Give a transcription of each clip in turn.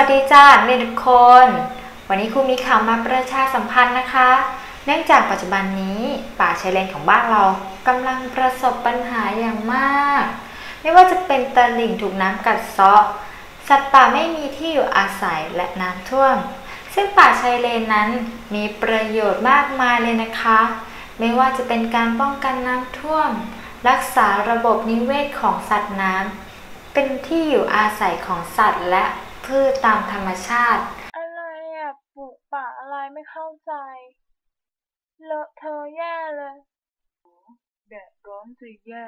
ัสดีจ้าเรียนทุกคน วันนี้ครูมีข่าวมาประชาสัมพันธ์นะคะ เนื่องจากปัจจุบันนี้ป่าชายเลนของบ้านเรากำลังประสบปัญหาอย่างมาก ไม่ว่าจะเป็นตะลิ่งถูกน้ำกัดเซาะ สัตว์ป่าไม่มีที่อยู่อาศัยและน้ำท่วม ซึ่งป่าชายเลนนั้นมีประโยชน์มากมายเลยนะคะ ไม่ว่าจะเป็นการป้องกันน้ำท่วม รักษาระบบนิเวศของสัตว์น้ำเป็นที่อยู่อาศัยของสัตว์และ พืชตามธรรมชาติ อะไรอะปลูกป่าอะไรไม่เข้าใจเลอะเธอะแย่เลยแดดร้อนจะแย่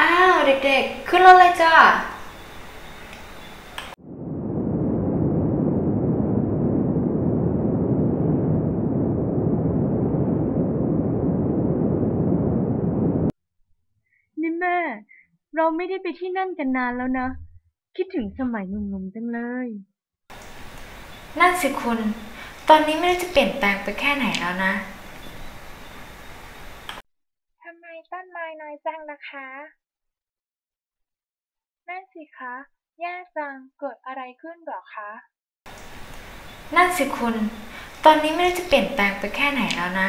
อ้าวเด็กๆ ขึ้นรถเลยจ้านี่แม่ เราไม่ได้ไปที่นั่นกันนานแล้วนะ คิดถึงสมัยหนุ่มๆจังเลย นั่นสิคุณ ตอนนี้ไม่รู้จะเปลี่ยนแปลงไปแค่ไหนแล้วนะ ทำไมต้นไม้น้อยจังนะคะ นั่นสิคะแย่จัง เกิดอะไรขึ้นเหรอคะ นั่นสิคุณ ตอนนี้ไม่รู้จะเปลี่ยนแปลงไปแค่ไหนแล้วนะ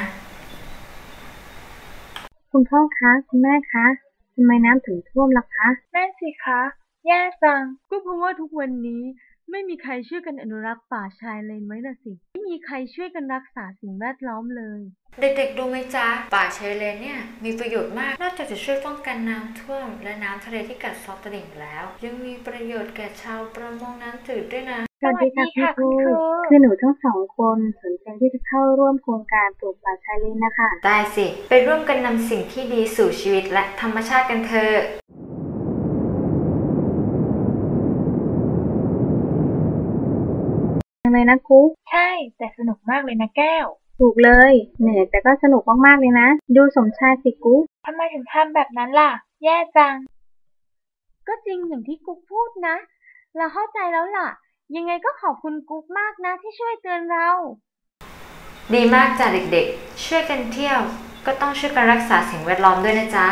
คุณพ่อคะ คุณแม่คะทำไมน้ำถึงท่วมล่ะคะ นั่นสิคะ แย่จัง ก็เพราะว่าทุกวันนี้ไม่มีใครช่วยกันอนุรักษ์ป่าชายเลนไว้น่ะสิ ไม่มีใครช่วยกันรักษาสิ่งแวดล้อมเลย เด็กๆดูไหมจ๊ะ ป่าชายเลนเนี่ยมีประโยชน์มาก นอกจากจะช่วยป้องกันน้ำท่วม และน้ำทะเลที่กัดเซาะตลิ่งแล้ว ยังมีประโยชน์แก่ชาวประมงน้ำจืดด้วยนะสวัสดีค่ะสวัสดีค่ะคุณครูคุณครูคือหนูทั้งสองคนสนใจที่จะเข้าร่วมโครงการปลูกป่าชายเลนนะคะ ได้สิ ไปร่วมกันนำสิ่งที่ดีสู่ชีวิตและธรรมชาติกันเถอะ งเลยนะกุ๊ก ใช่ แต่สนุกมากเลยนะแก้ว ถูกเลย เหนื่อยแต่ก็สนุกมากๆเลยนะ ดูสมชายสิกุ๊กทำไมถึงทำแบบนั้นล่ะ แย่จัง ก็จริงอย่างที่กุ๊กพูดนะ เราเข้าใจแล้วล่ะ ยังไงก็ขอบคุณกุ๊กมากนะที่ช่วยเตือนเรา ดีมากจ้ะเด็กๆ ช่วยกันเที่ยว ก็ต้องช่วยกันรักษาสิ่งแวดล้อมด้วยนะจ๊ะ